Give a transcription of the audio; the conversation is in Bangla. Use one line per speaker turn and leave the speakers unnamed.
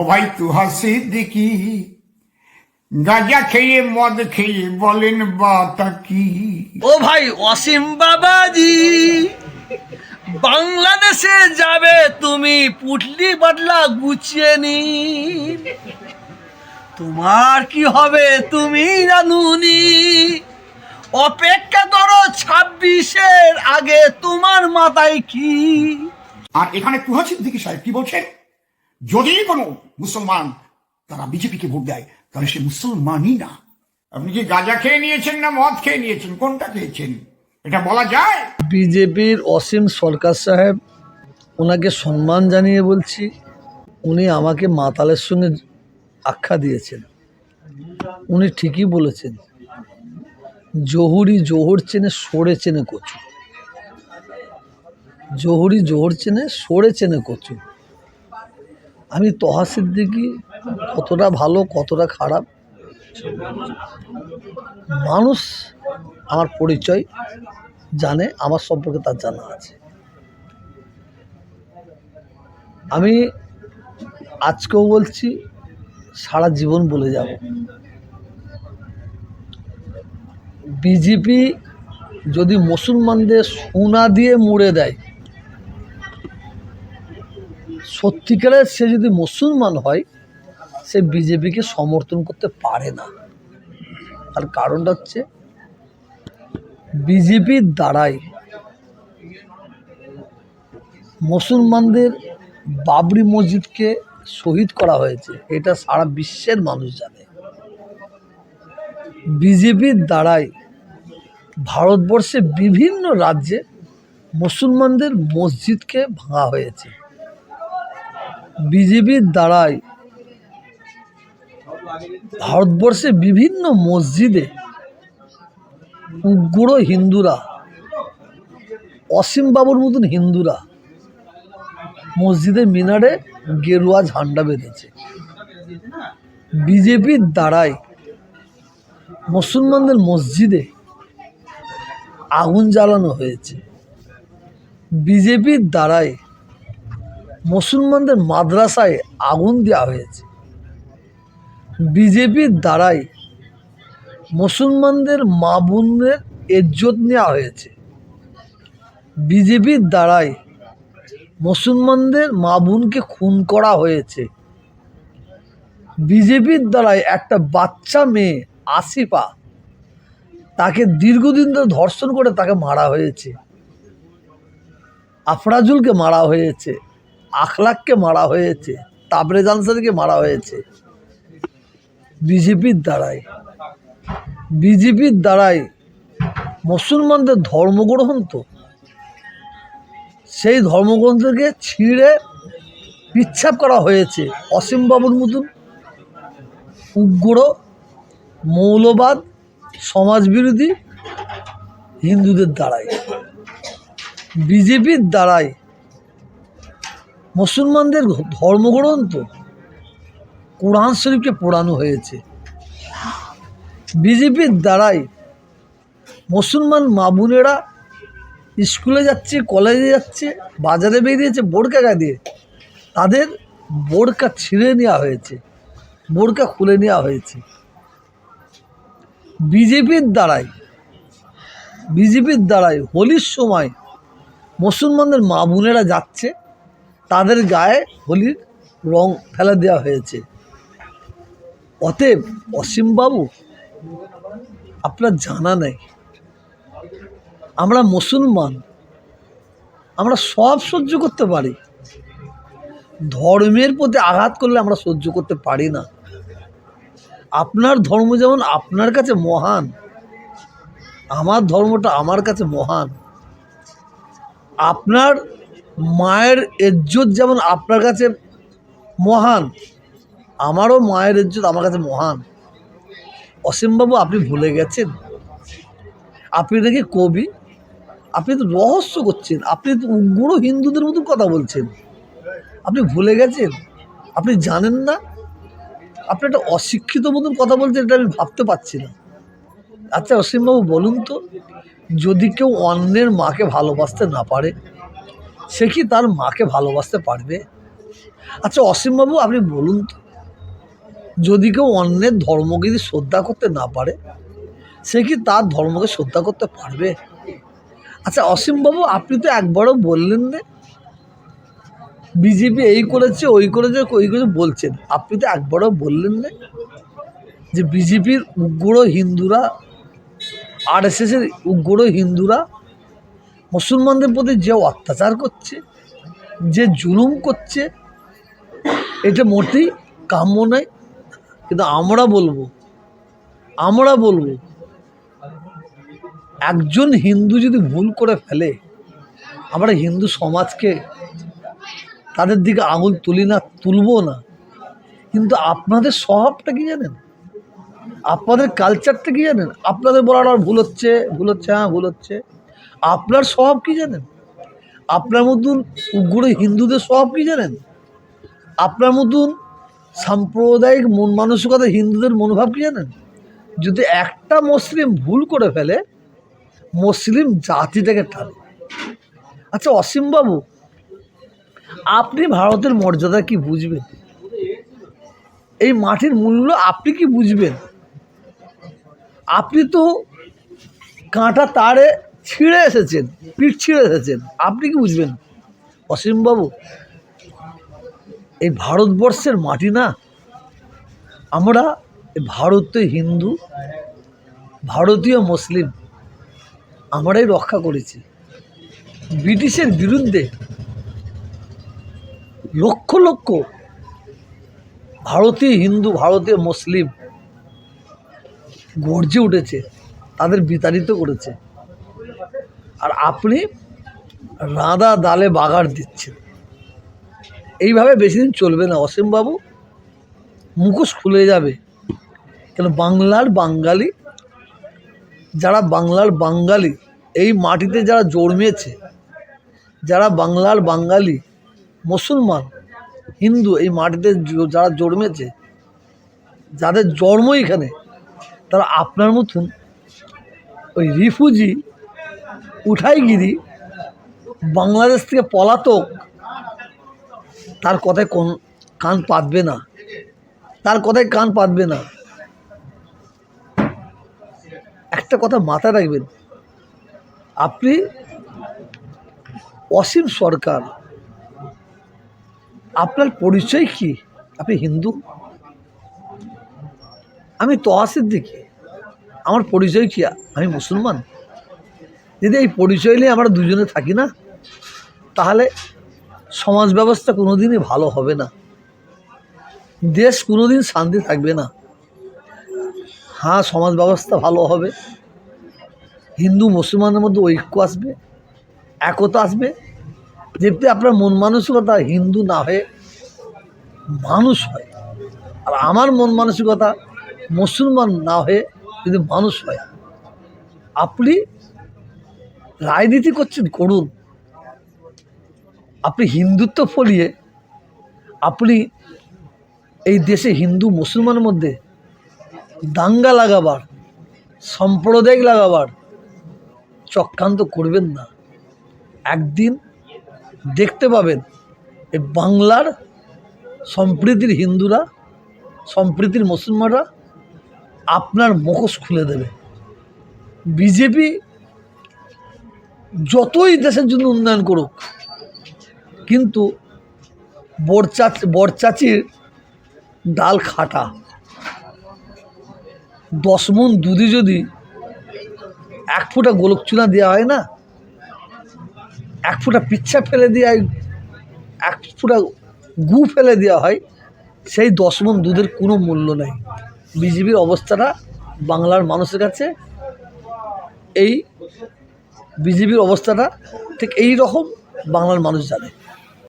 ভাই তুহা সিদ্দিকি গাঁজা খেয়ে মদ খেয়ে বলেন বাতা কি।
ও ভাই অসীম বাবাজি বাংলাদেশে যাবে তুমি পুটলি বাটলা গুছিয়ে নি তোমার কি হবে তুমি জানুনি অপেক্ষা করো ছাব্বিশের আগে তোমার মাথায় কি?
আর এখানে তুহা সিদ্দিকি সাহেব কি বলছেন? যদি কোনো মুসলমান তারা বিজেপিকে ভোট দেয়, তাহলে সে মুসলমানই না। আপনি কি গাঁজা খেয়ে নিয়েছেন না মদ খেয়ে নিয়েছেন? কোনটা খেয়েছেন? এটা বলা যায়?
বিজেপির অসীম সরকার সাহেব, ওনাকে সম্মান জানিয়ে বলছি, উনি আমাকে মাতালের সঙ্গে আখ্যা দিয়েছেন। উনি ঠিকই বলেছেন, জহুরি জোহর চেনে সরে চেনে কচু। জহুরি জোহর চেনে সরে চেনে কচু। আমি তহা সিদ্দিকি কতটা ভালো, কতটা খারাপ? মানুষ আমার পরিচয় জানে, আমার সম্পর্কে তার জানা আছে। আমি আজকেও বলছি, সারা জীবন বলে যাব। বিজেপি যদি মুসলমানদের সোনা দিয়ে মুড়ে দেয় সত্যিকারের সে যদি মুসলমান হয়, সে বিজেপিকে সমর্থন করতে পারে না। তার কারণটা হচ্ছে, বিজেপির দ্বারাই মুসলমানদের বাবরি মসজিদকে শহীদ করা হয়েছে। এটা সারা বিশ্বের মানুষ জানে। বিজেপির দ্বারাই ভারতবর্ষে বিভিন্ন রাজ্যে মুসলমানদের মসজিদকে ভাঙা হয়েছে। বিজেপির দ্বারাই ভারতবর্ষে বিভিন্ন মসজিদে উগ্র হিন্দুরা, অসীম বাবুর মতন হিন্দুরা মসজিদের মিনারে গেরুয়া ঝান্ডা বেঁধেছে। বিজেপির দ্বারাই মুসলমানদের মসজিদে আগুন জ্বালানো হয়েছে। বিজেপির দ্বারাই মুসলমানদের মাদ্রাসায় আগুন দেওয়া হয়েছে। বিজেপির দ্বারাই মুসলমানদের মা বোনদের ইজ্জত নেওয়া হয়েছে। বিজেপির দ্বারাই মুসলমানদের মা বোনকে খুন করা হয়েছে। বিজেপির দ্বারাই একটা বাচ্চা মেয়ে আসিফা তাকে দীর্ঘদিন ধরে ধর্ষণ করে তাকে মারা হয়েছে। আফরাজুলকে মারা হয়েছে। আখলাককে মারা হয়েছে তাবরেজ আনসারিকে মারা হয়েছে। বিজেপির দ্বারাই। বিজেপির দ্বারাই মুসলমানদের ধর্মগ্রহণ তো। সেই ধর্মগ্রন্থকে ছিঁড়ে বিচ্ছাপ করা হয়েছে। অসীমবাবুর মতন উগ্র, মৌলবাদ, সমাজবিরোধী হিন্দুদের দ্বারাই। বিজেপির দ্বারাই মুসলমানদের ধর্মগ্রন্থ কোরআন শরীফকে পোড়ানো হয়েছে। বিজেপির দ্বারাই মুসলমান মা বোনেরা স্কুলে যাচ্ছে, কলেজে যাচ্ছে, বাজারে বেরিয়েছে, বোরকা গা দিয়ে। তাদের বোরকা ছিঁড়ে নেওয়া হয়েছে, বোরকা খুলে নেওয়া হয়েছে। বিজেপির দ্বারাই বিজেপির দ্বারাই হোলির সময় মুসলমানদের মা বোনেরা যাচ্ছে তাদের গায়ে হোলির রং ফেলে দেওয়া হয়েছে। অতএব অসীমবাবু, আপনার জানা নেই। আমরা মুসলমান, আমরা সব সহ্য করতে পারি। ধর্মের প্রতি আঘাত করলে আমরা সহ্য করতে পারি না। আপনার ধর্ম যেমন আপনার কাছে মহান, আমার ধর্মটা আমার কাছে মহান। আপনার মায়ের ইজ্জত যেমন আপনার কাছে মহান, আমারও মায়ের ইজ্জত আমার কাছে মহান। অসীমবাবু আপনি ভুলে গেছেন? আপনি নাকি কবি? আপনি তো রহস্য করছেন। আপনি তো উগ্র হিন্দুদের মতন কথা বলছেন। আপনি ভুলে গেছেন? আপনি জানেন না? আপনি একটা অশিক্ষিত মতন কথা বলছেন, এটা আমি ভাবতে পারছি না। আচ্ছা অসীমবাবু বলুন তো, যদি কেউ অন্যের মাকে ভালোবাসতে না পারে সে কি তার মাকে ভালোবাসতে পারবে? আচ্ছা অসীমবাবু, আপনি বলুন তো, যদি কেউ অন্যের ধর্মকে যদি শ্রদ্ধা করতে না পারে, সে কি তার ধর্মকে শ্রদ্ধা করতে পারবে? আচ্ছা অসীমবাবু, আপনি তো একবারও বললেন না। বিজেপি এই করেছে, ওই করেছে ওই করেছে, বলছেন। আপনি তো একবারও বললেন না যে বিজেপির উগ্র হিন্দুরা, আর এস এসের উগ্র হিন্দুরা মুসলমানদের প্রতি যে অত্যাচার করছে, যে জুলুম করছে, এটা মোটেই কাম্য নয়। কিন্তু আমরা বলব আমরা বলব, একজন হিন্দু যদি ভুল করে ফেলে, আমরা হিন্দু সমাজকে তাদের দিকে আঙুল তুলি না, তুলবো না। কিন্তু আপনাদের স্বভাবটা কি জানেন? আপনাদের কালচারটা কি জানেন? আপনাদের বলার ভুল হচ্ছে ভুল হচ্ছে হ্যাঁ ভুল হচ্ছে। আপনার স্বভাব কি জানেন? আপনার মতন উগ্র হিন্দুদের স্বভাব কি জানেন? আপনার মতন সাম্প্রদায়িক মন মানসিকতা হিন্দুদের মনোভাব কি জানেন? যদি একটা মুসলিম ভুল করে ফেলে, মুসলিম জাতিটাকে টানে। আচ্ছা অসীমবাবু আপনি ভারতের মর্যাদা কি বুঝবেন? এই মাটির মূল্য আপনি কি বুঝবেন? আপনি তো কাঁটা তারে ছিঁড়ে এসেছেন, পিঠ ছিঁড়ে এসেছেন। আপনি কি বুঝবেন? অসীমবাবু, এই ভারতবর্ষের মাটি না? আমরা ভারতীয় হিন্দু, ভারতীয় মুসলিম, আমরাই রক্ষা করেছি। ব্রিটিশের বিরুদ্ধে লক্ষ লক্ষ ভারতীয় হিন্দু, ভারতীয় মুসলিম গর্জে উঠেছে, তাদের বিতাড়িত করেছে। আর আপনি রাঁদা ডালে বাগার দিচ্ছেন। এইভাবে বেশি দিন চলবে না, অসীমবাবু। মুখোশ খুলে যাবে। কেন বাংলার বাঙালি, যারা বাংলার বাঙালি, এই মাটিতে যারা জন্মেছে, যারা বাংলার বাঙালি, মুসলমান, হিন্দু, এই মাটিতে যারা জন্মেছে, যাদের জন্ম এখানে, তারা আপনার মতন ওই রিফিউজি উঠাইগিরি বাংলাদেশ থেকে পলাতক, তার কথায় কোন কান পাতবে না। তার কথায় কান পাতবে না। একটা কথা মাথায় রাখবেন, আপনি অসীম সরকার, আপনার পরিচয় কি? আপনি হিন্দু? আমি তহাসের দিকে আমার পরিচয় কি? আমি মুসলমান? যদি এই পরিচয় নিয়ে আমরা দুজনে থাকি না, তাহলে সমাজ ব্যবস্থা কোনো দিনই ভালো হবে না। দেশ কোনো দিন শান্তি থাকবে না। হ্যাঁ সমাজ ব্যবস্থা ভালো হবে। হিন্দু, মুসলমানের মধ্যে ঐক্য আসবে, একতা আসবে। যেতে আপনার মন মানসিকতা হিন্দু না হয়ে মানুষ হয়। আর আমার মন মানসিকতা মুসলমান না হয়ে যদি মানুষ হয়, আপনি রাজনীতি করছেন, করুন। আপনি হিন্দুত্ব ফলিয়ে আপনি এই দেশে হিন্দু মুসলমানের মধ্যে দাঙ্গা লাগাবার, সাম্প্রদায়িক লাগাবার চক্রান্ত করবেন না। একদিন দেখতে পাবেন এই বাংলার সম্প্রীতির হিন্দুরা, সম্প্রীতির মুসলমানরা আপনার মুখোশ খুলে দেবে। বিজেপি যতই দেশের জন্য উন্নয়ন করুক, কিন্তু বরচা বরচাচির ডাল খাটা। দশ মন দুধে যদি এক ফুটা গোলক চুনা দেওয়া হয় না, এক ফোঁটা পিচ্ছা ফেলে দেওয়া হয়, এক ফুটা গু ফেলে দেওয়া হয়, সেই দশ মন দুধের কোনো মূল্য নেই। বিজেপির অবস্থাটা বাংলার মানুষের কাছে এই বিজেপির অবস্থাটা ঠিক এই রকম বাংলার মানুষ জানে।